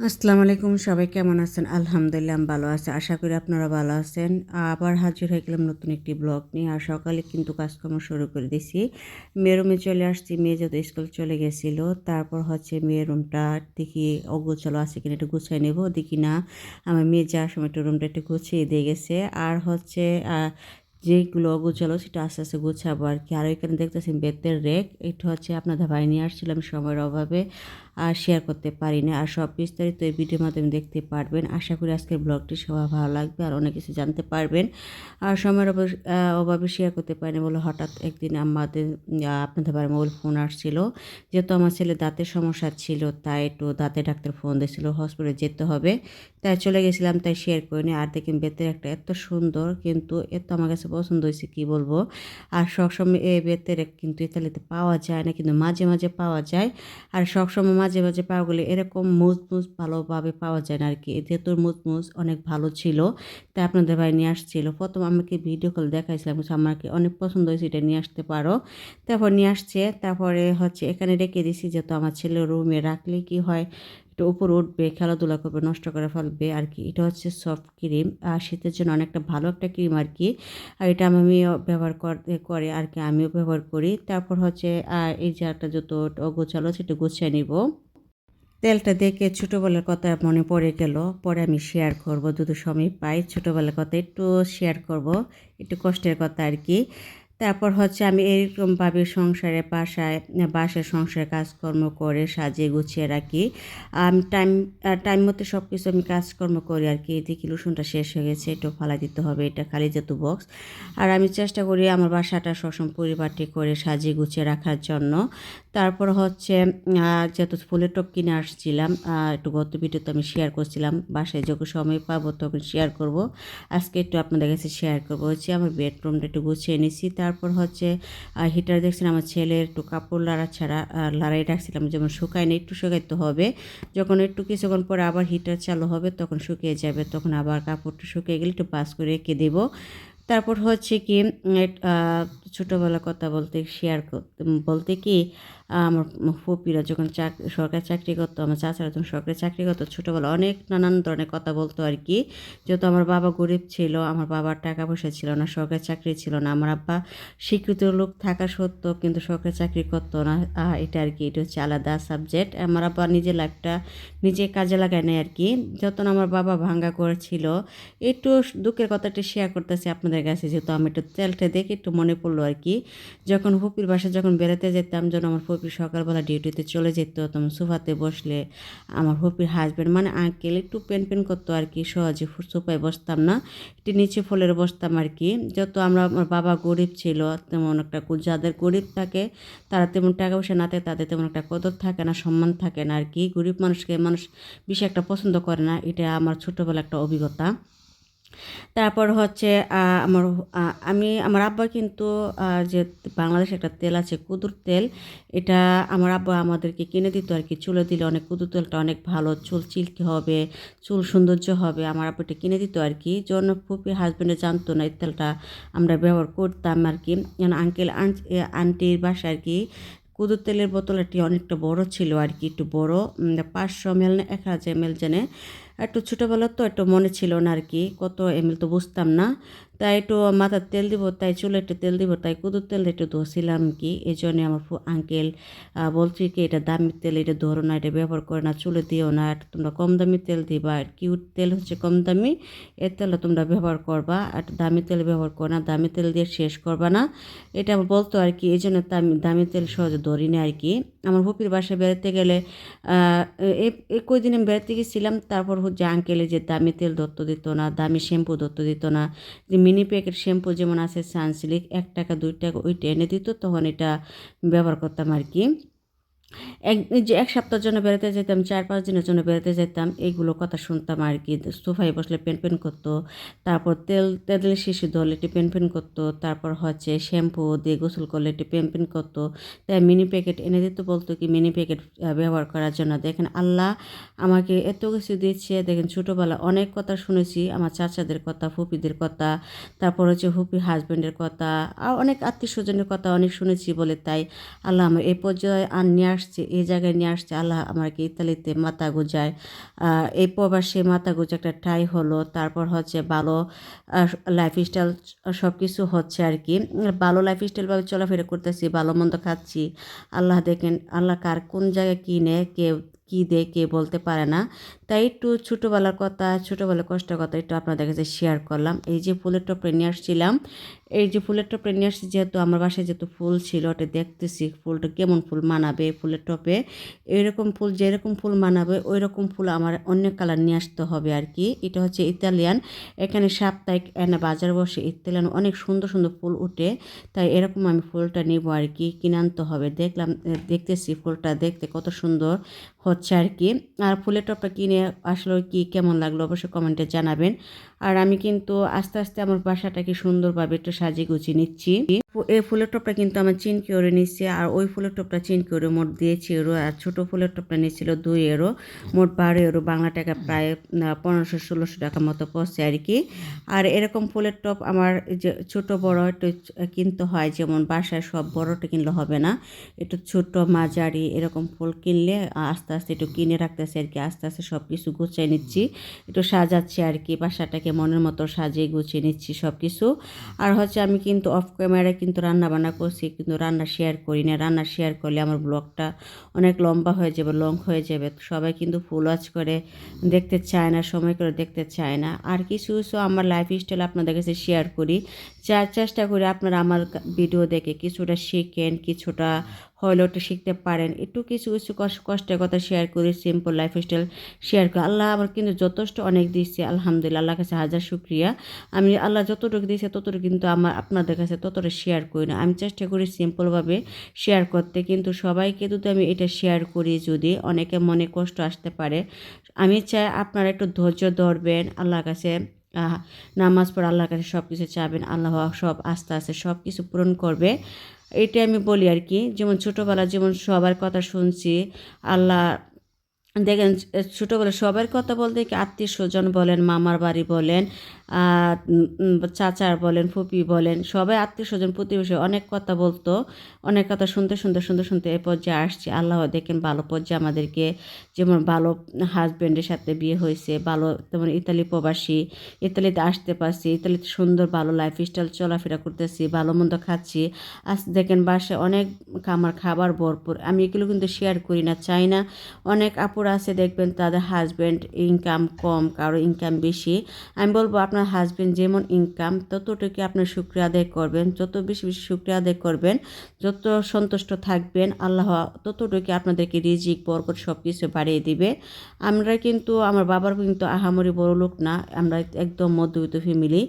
আসসালামু আলাইকুম, সবাই কেমন আছেন? আলহামদুলিল্লাহ, আমি ভালো আছি। আশা করি আপনারা ভালো আছেন। আবার হাজির হয়ে গেলাম নতুন একটি ব্লগ নিয়ে। আর সকালে কিন্তু কাজকর্ম শুরু করে দিছি মেয়ের রুমে চলে আসছি। মেয়ে যত স্কুল চলে গেছিল, তারপর হচ্ছে মেয়ের রুমটা দেখি অগোছালো আছে কিনা একটু গুছিয়ে নেব। দেখি না, আমার মেয়ে যাওয়ার সময় একটু রুমটা একটু গুছিয়ে দিয়ে গেছে। আর হচ্ছে যেগুলো গুছালো সেটা আস্তে আস্তে গুছাবো আর কি। আর এখানে দেখতেছি বেতের রেক। এটা হচ্ছে আপনাদের ভাই নিয়ে আসছিলাম সময়ের অভাবে। আর শেয়ার করতে পারি না আর সব বিস্তারিত এই ভিডিওর মাধ্যমে দেখতে পারবেন। আশা করি আজকের ব্লগটি সবাই ভালো লাগবে আর অনেক কিছু জানতে পারবেন। আর সময়ের অভাবে শেয়ার করতে পারিনি বলে হঠাৎ একদিন আমাদের আপনাদের বাড়ির মোবাইল ফোন আসছিল। যেহেতু আমার ছেলে দাঁতের সমস্যা ছিল, তাই একটু দাঁতের ডাক্তার ফোন দিয়েছিল হসপিটালে যেতে হবে। তাই চলে গেছিলাম, তাই শেয়ার করিনি। আর দেখেন বেতের একটা এত সুন্দর, কিন্তু এত আমার কাছে পছন্দ হয়েছে, কি বলব? আর সবসময় এই বেতের কিন্তু ইতালিতে পাওয়া যায় না, কিন্তু মাঝে মাঝে পাওয়া যায়। আর সবসময় মাঝে মাঝে পাওয়া গেলে এরকম মুজমুজ ভালোভাবে পাওয়া যায় না আর কি যেহেতু মুজমুজ অনেক ভালো ছিল, তাই আপনাদের ভাই নিয়ে আসছিল। প্রথম আমাকে ভিডিও কল দেখাইছিলাম আমাকে অনেক পছন্দ হয়েছে এটা নিয়ে আসতে পারো। তারপর নিয়ে আসছে, তারপরে হচ্ছে এখানে রেখে দিছি, যেহেতু আমার ছেলে রুমে রাখলে কি হয়, একটু উপর উঠবে, খেলাধুলা করবে, নষ্ট করে ফেলবে আর কি এটা হচ্ছে সফট ক্রিম আর শীতের জন্য অনেকটা ভালো একটা ক্রিম আর কি আর এটা আমি ব্যবহার করে আর কি আমিও ব্যবহার করি। তারপর হচ্ছে এই যে একটা যত গোছালো, সেটা গুছিয়ে নিব। তেলটা দেখে ছোটোবেলার কথা মনে পড়ে গেল। পরে আমি শেয়ার করব। যদি সময় পাই ছোটোবেলার কথা একটু শেয়ার করব। একটু কষ্টের কথা আর কি। তারপর হচ্ছে আমি এরকমভাবে সংসারে বাসায় বাসায় সংসারে কাজকর্ম করে সাজিয়ে গুছিয়ে রাখি। আমি, টাইম টাইম মতো সব কিছু আমি কাজকর্ম করি আর কি। দেখি লুসুনটা শেষ হয়ে গেছে, একটু ফালা দিতে হবে, এটা খালি যেত বক্স আর আমি চেষ্টা করি আমার বাসাটা সবসময় পরিবারটি করে সাজিয়ে গুছিয়ে রাখার জন্য। তারপর হচ্ছে যেহেতু ফুলের টপ কিনে আসছিলাম একটু গত ভিডিওতে আমি শেয়ার করছিলাম, বাসায় যখন সময় পাবো তখন শেয়ার করব। আজকে একটু আপনাদের কাছে শেয়ার করব। হচ্ছে আমার বেডরুমটা একটু গুছিয়ে নিছি তারপর হচ্ছে হিটার দেখছিলাম, আমার ছেলের একটু কাপড় লাড়া ছাড়া লড়াই রাখছিলাম, যেমন শুকায় না, একটু শুকাইতে হবে। যখন একটু কিছুক্ষণ পরে আবার হিটার চালু হবে, তখন শুকিয়ে যাবে, তখন আবার কাপড়টা শুকিয়ে গেলে একটু পাস করে রেখে দেবো। তারপর হচ্ছে কি ছোটোবেলা কথা বলতে শেয়ার বলতে কি আমার ফুপিরা যখন চাক, সরকারি চাকরি করতো, আমার চাচারা যখন সরকারি চাকরি করতো ছোটোবেলা অনেক নানান ধরনের কথা বলতো আর কি। যেহেতু আমার বাবা গরিব ছিল, আমার বাবার টাকা পয়সা ছিল না, সরকারি চাকরি ছিল না, আমার আব্বা শিক্ষিত লোক থাকা সত্ত্বেও কিন্তু সরকারি চাকরি করতো না এটা আর কি, এটা হচ্ছে আলাদা সাবজেক্ট আমার আব্বা নিজের লাইফটা নিজে কাজে লাগায় নেয় আর কি। যখন আমার বাবা ভাঙ্গা করেছিল, একটু দুঃখের কথাটা শেয়ার করতেছি আপনাদের কাছে যেহেতু আমি একটু তেলটা দেখে একটু মনে পড়ল আর কি। যখন হুপির বাসায় যখন বেড়াতে যেতাম, যখন আমার হপি সকালবেলা ডিউটিতে চলে যেত, তখন সোফাতে বসলে আমার হপির হাজব্যান্ড মানে আঙ্কেল একটু পেন পেন করতো আর কি, সহজে সোফায় বসতাম না, একটু নিচে ফলের বসতাম আর কি। যত আমরা, আমার বাবা গরিব ছিল, তেমন একটা যাদের গরিব থাকে, তারা তেমন টাকা পয়সা না থাকে, তাদের তেমন একটা কদর থাকে না, সম্মান থাকে না আর কি। গরিব মানুষকে মানুষ বেশি একটা পছন্দ করে না, এটা আমার ছোটোবেলা একটা অভিজ্ঞতা। তারপর হচ্ছে আমার আমি, আমার আব্বা কিন্তু যে বাংলাদেশে একটা তেল আছে কুদুর তেল, এটা আমার আব্বা আমাদেরকে কিনে দিত আর কি, চুলে দিলে অনেক কুদুর তেলটা অনেক ভালো, চুল চিলকি হবে, চুল সৌন্দর্য হবে, আমার আব্বা এটা কিনে দিত আর কি জন্য ফুপি হাজব্যান্ডে জানতো না এই তেলটা আমরা ব্যবহার করতাম আর কি, যেন আঙ্কেল আন্টির বাসায় আর কি, কুদুর তেলের বোতলটি অনেকটা বড় ছিল আর কি, একটু বড় পাঁচশো না এক হাজার এম এল জেনে একটু ছোটোবেলার তো একটু মনে ছিল না আর কি। কত এম তো বুঝতাম না। তাই একটু মাথার তেল দিব, তাই চুলে একটু তেল দিব, তাই কুদুর তেল একটু ধোছিলাম কি? এই জন্যে আমার আঙ্কেল বলছি কি, এটা দামি তেল, এটা ধরো না, এটা ব্যবহার করে না, চুলে দিও না তোমরা কম দামি তেল দিবা, আর কিউট তেল হচ্ছে কম দামি, এর তেলটা তোমরা ব্যবহার করবা, আর দামি তেল ব্যবহার করো না, দামি তেল দিয়ে শেষ করবা না। এটা বলতো আর কি, এই জন্য দামি তেল সহজে ধরি না আর কি। আমার হুপির বাসায় বেড়াতে গেলে এই কয়দিন আমি বেড়াতে গেছিলাম, তারপর হচ্ছে আঙ্কেলে যে দামি তেল দত্ত দিত না, দামি শ্যাম্পু দত্ত দিত না, যে মিনি প্যাকেট শ্যাম্পু যেমন আছে সানসিল্ক, এক টাকা, দুই টাকা ওইটা এনে দিত, তখন এটা ব্যবহার করতাম আর কি। এক যে এক সপ্তাহের জন্য বেড়াতে যেতাম চার পাঁচ দিনের জন্য বেড়াতে যেতাম এইগুলো কথা শুনতাম আর কি। সোফায় বসলে পেন পেন করতো, তারপর তেল, তেলের শিশু ধরলে একটু পেন পেন করতো, তারপর হচ্ছে শ্যাম্পু দিয়ে গোসল করলে একটু পেন পেন করতো। তাই মিনি প্যাকেট এনে দিতে বলতো কি, মিনি প্যাকেট ব্যবহার করার জন্য। দেখেন আল্লাহ আমাকে এত কিছু দিচ্ছে, দেখেন ছোটোবেলা অনেক কথা শুনেছি, আমার চাচাদের কথা, ফুপিদের কথা, তারপর হচ্ছে হুপির হাজব্যান্ডের কথা অনেক আত্মীয় স্বজনের কথা অনেক শুনেছি বলে তাই আল্লাহ আমার এই পর্যায়ে আর নিয়ে আসছে, এই জায়গায় নিয়ে আসছে, আল্লাহ আমাকে ইতালিতে মাথা গুজায়। এই প্রবাসে মাথা গুজে একটা ঠাই হলো, তারপর হচ্ছে ভালো লাইফস্টাইল সব কিছু হচ্ছে আর কি। ভালো লাইফস্টাইলভাবে চলাফেরা করতেছি, ভালো মন্দ খাচ্ছি। আল্লাহ দেখেন, আল্লাহ কার কোন জায়গায় কী নেয়, কে কী দেয়, কে বলতে পারে না। তাই একটু ছোটোবেলার কথা, ছোটোবেলার কষ্টের কথা একটু আপনাদের কাছে শেয়ার করলাম। এই যে ফুলের টপে নিয়ে আসছিলাম এই যে ফুলের টপে নিয়ে আসছি, যেহেতু আমার বাসায় যেহেতু ফুল ছিল, ওটা দেখতেছি ফুলটা কেমন ফুল মানাবে ফুলের টপে। এরকম ফুল, যেরকম ফুল মানাবে ওই রকম ফুল আমার অন্য কালার নিয়ে আসতে হবে আর কি। এটা হচ্ছে ইতালিয়ান। এখানে সাপ্তাহিক এনে বাজার বসে ইতালিয়ান অনেক সুন্দর সুন্দর ফুল উঠে, তাই এরকম আমি ফুলটা নিব আর কি, কিনে আনতে হবে। দেখলাম, দেখতেছি ফুলটা দেখতে কত সুন্দর হচ্ছে আর কি। আর ফুলের টপটা কিনে আসলে কি কেমন লাগল অবশ্যই কমেন্টে জানাবেন। আর আমি কিন্তু আস্তে আস্তে আমার বাসাটাকে সুন্দরভাবে একটু সাজিয়ে গুছিয়ে নিচ্ছি। এই ফুলের টপটা কিন্তু আমার চিন করে নিচ্ছে আর ওই ফুলের টপটা চিন করে মোট দিয়েছি এরো, আর ছোটো ফুলের টপটা নিচ্ছিল দুই এরো, মোট বারো এরো, বাংলা টাকা প্রায় পনেরোশো ষোলোশো টাকা মতো পড়ছে আর কি। আর এরকম ফুলের টপ আমার যে ছোট বড় একটু কিনতে হয়, যেমন বাসায় সব বড়টা কিনলে হবে না, একটু ছোট মাঝারি এরকম ফুল কিনলে আস্তে আস্তে একটু কিনে রাখতেছি আর কি, আস্তে আস্তে সব কিছু গুছিয়ে নিচ্ছি, একটু সাজাচ্ছি আর কি, বাসাটাকে মনের মতো সাজিয়ে গুছিয়ে নিচ্ছি সব কিছু আর হচ্ছে আমি কিন্তু অফ ক্যামেরায় কিন্তু রান্না বান্না করছি, কিন্তু রান্না শেয়ার করি না। রান্না শেয়ার করলে আমার ব্লগটা অনেক লম্বা হয়ে যাবে লং হয়ে যাবে। সবাই কিন্তু ফুল ওয়াচ করে, দেখতে চায় না, সময় করে দেখতে চায় না। আর কিছু কিছু আমার লাইফ স্টাইল আপনাদের কাছে শেয়ার করি। চেষ্টা করি আপনারা আমার ভিডিও দেখে কিছুটা শিখেন, কিছুটা হলেও শিখতে পারেন। একটু কিছু কিছু কষ্টের কথা শেয়ার করি সিম্পল লাইফস্টাইল শেয়ার করি। আল্লাহ আমার কিন্তু যথেষ্ট অনেক দিচ্ছে আলহামদুলিল্লাহ। আল্লাহ কাছে হাজার শুক্রিয়া। আমি আল্লাহ যতটুকু দিয়েছে, ততটুকু কিন্তু আমার, আপনাদের কাছে ততটা শেয়ার করি না। আমি চেষ্টা করি সিম্পলভাবে শেয়ার করতে, কিন্তু সবাইকে যদি আমি এটা শেয়ার করি, যদি অনেকে মনে কষ্ট আসতে পারে, আমি চাই আপনারা একটু ধৈর্য ধরবেন, আল্লাহর কাছে নামাজ পড়ে আল্লাহর কাছে সব কিছু চাবেন, আল্লাহ সব আস্তে আস্তে সব কিছু পূরণ করবে। এইটাই আমি বলি আর কি, যেমন ছোটোবেলা যেমন সবার কথা শুনছি, আল্লাহ দেখেন ছোটোবেলা সবার কথা বলতে কি আত্মীয় স্বজন বলেন, মামার বাড়ি বলেন চাচার বলেন, ফুপি বলেন, সবাই আত্মীয় স্বজন প্রতিবেশী, অনেক কথা বলতো, অনেক কথা শুনতে শুনতে শুনতে শুনতে এ পর্যায়ে আসছি। আল্লাহ দেখেন ভালো পর্যায়ে আমাদেরকে যেমন ভালো হাজব্যান্ডের সাথে বিয়ে হয়েছে, ভালো তেমন ইতালি প্রবাসী, ইতালিতে আসতে পারছি, ইতালিতে সুন্দর, ভালো লাইফ স্টাইল চলাফেরা করতেছি, ভালো মন্দ খাচ্ছি। আজ দেখেন বাসায় অনেক আমার খাবার ভরপুর, আমি এগুলো কিন্তু শেয়ার করি না, চাই না। অনেক আপুর আছে দেখবেন তাদের হাজব্যান্ড ইনকাম কম, কারও ইনকাম বেশি। আমি বলব আপনার হাজব্যান্ড যেমন ইনকাম ততটুকু আপনার শুক্রিয়া আদায় করবেন? যত বেশি বেশি শুক্রিয়া আদায় করবেন, যত সন্তুষ্ট থাকবেন, আল্লাহ ততটুকু আপনাদেরকে রিজিক, বরকত সব কিছু বাড়িয়ে দিবে। আমরা কিন্তু, আমার বাবার কিন্তু আহামরি বড় লোক না, আমরা একদম মধ্যবিত্ত ফ্যামিলি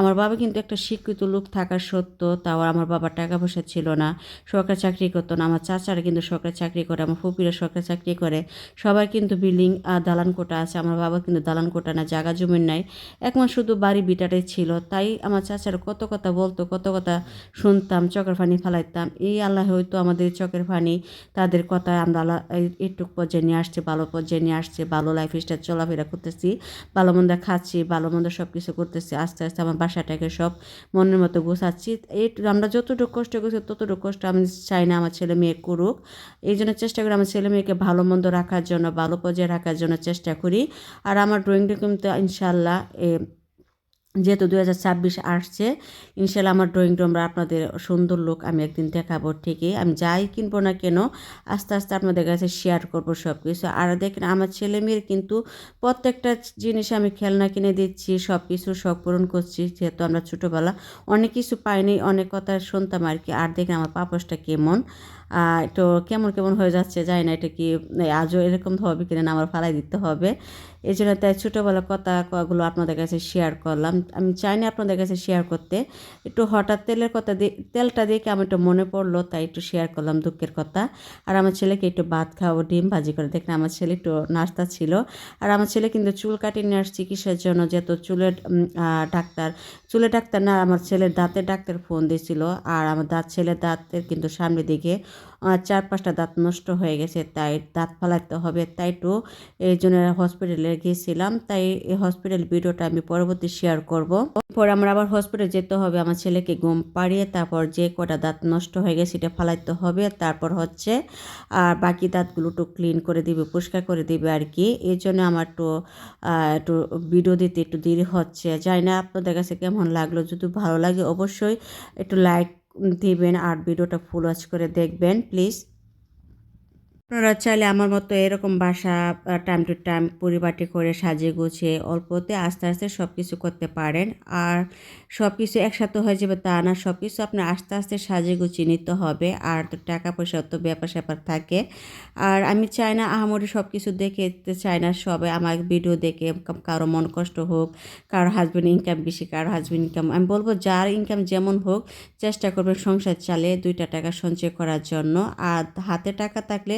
আমার বাবা কিন্তু একটা শিক্ষিত লোক থাকার সত্ত্বেও তাও আমার বাবার টাকা পয়সা ছিল না। সরকারি চাকরি করতো না, আমার চাচারা কিন্তু সরকারি চাকরি করে, আমার ফুপিরা সরকারি চাকরি করে। সবাই কিন্তু বিল্ডিং দালান কোটা আছে, আমার বাবা কিন্তু দালান কোটা না জায়গা জমিন নাই একমাস শুধু বাড়ি বিটাটাই ছিল, তাই আমার চাচার কত কথা বলতো, কত কথা শুনতাম চকের ফানি ফেলাইতাম। এই আল্লাহ হয়তো আমাদের চকের ফানি তাদের কথায় আমরা আল্লাহ একটু পর্যায়ে নিয়ে আসছে, ভালো পর্যায়ে নিয়ে আসছে, ভালো লাইফ স্টাইল চলাফেরা করতেছি, ভালো মন্দ খাচ্ছি, ভালো মন্দ সব কিছু করতেছি, আস্তে আস্তে আমার বাসাটাকে সব মনের মতো গোছাচ্ছি। এই আমরা যতটুকু কষ্ট করছি, ততটুকু কষ্ট আমি চাই না আমার ছেলে মেয়ে করুক। এই জন্য চেষ্টা করি আমার ছেলে মেয়েকে ভালো মন্দ রাখার জন্য, ভালো পর্যায়ে রাখার জন্য চেষ্টা করি। আর আমার ড্রয়িংটা কিন্তু ইনশাল্লাহ যেহেতু দু হাজার ছাব্বিশ আসছে, ইনশাল্লাহ আমার ড্রয়িং রুমরা আপনাদের সুন্দর লোক আমি একদিন দেখাবো ঠিকই। আমি যাই কিনবো না কেন, আস্তে আস্তে আপনাদের কাছে শেয়ার করব সব কিছু আর দেখেন আমার ছেলে মেয়ের কিন্তু প্রত্যেকটা জিনিস আমি খেলনা কিনে দিচ্ছি সব কিছু শখ পূরণ করছি, যেহেতু আমরা ছোটোবেলা অনেক কিছু পাইনি, অনেক কথা শুনতাম আর কি। আর দেখেন আমার পাপসটা কেমন। একটু কেমন কেমন হয়ে যাচ্ছে যাই না, এটা কি আজও এরকম হবে কিনা আমার ফালাই দিতে হবে। এই জন্য তাই ছোটোবেলার কথাগুলো আপনাদের কাছে শেয়ার করলাম। আমি চাই না আপনাদের কাছে শেয়ার করতে। একটু হঠাৎ তেলের কথা দিয়ে, তেলটা দেখে আমার একটু মনে পড়ল, তাই একটু শেয়ার করলাম দুঃখের কথা। আর আমার ছেলেকে একটু ভাত খাওয়াবো, ডিম ভাজি করে। দেখেন আমার ছেলে একটু নাস্তা ছিল। আর আমার ছেলে কিন্তু চুল কাটিয়ে নিয়ে চিকিৎসার জন্য? যেহেতু চুলের ডাক্তার চুলের ডাক্তার না, আমার ছেলের দাঁতের ডাক্তার ফোন দিয়েছিল আর আমার দাঁত, ছেলের দাঁতের কিন্তু সামনের দিকে আহ, চার পাঁচটা দাঁত নষ্ট হয়ে গেছে তাই দাঁত ফালাতে হবে। তাই তো এই জন্য হসপিটালে গিয়েছিলাম তাই এই হসপিটাল ভিডিওটা আমি পরবর্তী শেয়ার করব। পরে আমার আবার হসপিটালে যেতে হবে আমার ছেলেকে ঘুম পাড়িয়ে তারপর যে কটা দাঁত নষ্ট হয়ে গেছে সেটা ফালাইতে হবে। তারপর হচ্ছে আর বাকি দাঁতগুলো একটু ক্লিন করে দিবে পরিষ্কার করে দিবে আর কি। এই জন্য আমার একটু একটু ভিডিও দিতে একটু দেরি হচ্ছে। জানি না আপনাদের কাছে কেমন লাগল। যদি ভালো লাগে অবশ্যই একটু লাইক দিবেন আর ভিডিওটা ফুল ওয়াচ করে দেখবেন প্লিজ আপনারা চাইলে আমার মতো এরকম বাসা টাইম টু টাইম পরিপাটি করে সাজিয়ে গুছিয়ে অল্পতে আস্তে আস্তে সব কিছু করতে পারেন। আর সব কিছু একসাথে হয়ে যাবে তা না সব কিছু আপনার আস্তে আস্তে সাজিয়ে গুছিয়ে নিতে হবে। আর তো টাকা পয়সা তো ব্যাপার স্যাপার থাকে। আর আমি চাই না আহামরি সব কিছু দেখে চাই না, সবাই আমার ভিডিও দেখে কারও মন কষ্ট হোক, কারও হাজব্যান্ড ইনকাম বেশি, কারও হাজব্যান্ড ইনকাম আমি বলব যার ইনকাম যেমন হোক, চেষ্টা করবেন সংসার চালে দুইটা টাকা সঞ্চয় করার জন্য। আর হাতে টাকা থাকলে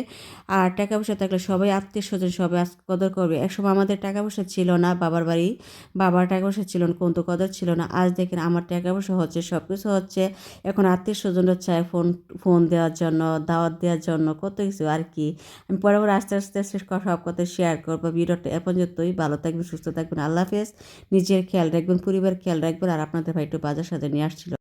আর টাকা পয়সা থাকলে সবাই আত্মীয় স্বজন সবাই আজ কদর করবে। একসময় আমাদের টাকা পয়সা ছিল না বাবার বাড়ি। বাবার টাকা পয়সা ছিল না, কোনো কদর ছিল না। আজ দেখেন আমার টাকা পয়সা হচ্ছে সব কিছু হচ্ছে। এখন আত্মীয় স্বজনরা চায় ফোন ফোন দেওয়ার জন্য, দাওয়াত দেওয়ার জন্য, কত কিছু, আর কি। আমি পরে পরে আস্তে আস্তে আস্তে সব কথা শেয়ার করব। ভিডিওটা এ পর্যন্তই। ভালো থাকবেন, সুস্থ থাকবেন। আল্লাহ হাফেজ। নিজের খেয়াল রাখবেন পরিবার খেয়াল রাখবেন। আর আপনাদের ভাই একটু বাজার সাথে নিয়ে আসছিল।